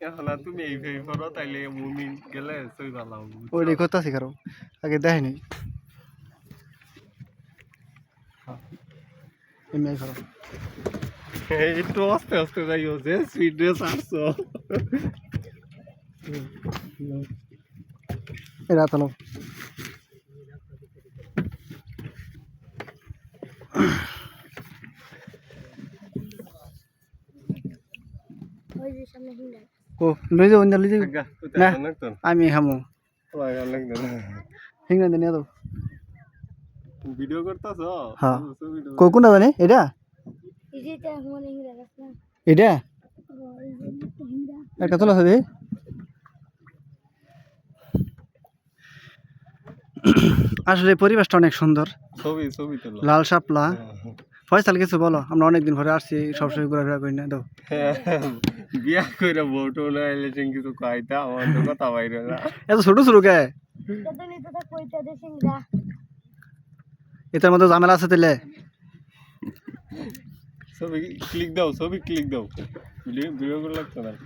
এখন তুমি এই তাইলে মুমি গেলে সই ভালো? ওইটাই করতেছি কারও। আগে দেখাইনি এমনি করো। একটু আস্তে আস্তে যাই হচ্ছে সুইট ড্রেস আসছো এই রাত ওই যে সামনে হিন্ডা ও লই যাও লই যাও না। কোথায় লাগতো আমি হামো। গান লাগতো না নিয়ে দাও ভিডিও করতেছ হ্যাঁ। কো কোনটা জানি এটা এই যে এটা একটা তোলা আছে আসলে পরিবেশটা অনেক সুন্দর ছবি ছবি তোলো। লাল শাপলা ফয়সাল কিছু বলো? আমরা অনেকদিন পরে আসছি সবসময় ঘোরাফেরা করি না দাও। বিয়া করে বউটো না এলে কিছু কয়তা আমার তো কথা বাইরে না। এত ছোট ছোট কে? এটার মধ্যে ঝামেলা আছে তাহলে ছবি ক্লিক দাও ছবি ক্লিক দাও। ভিডিও ভিডিও করে লাগতো না।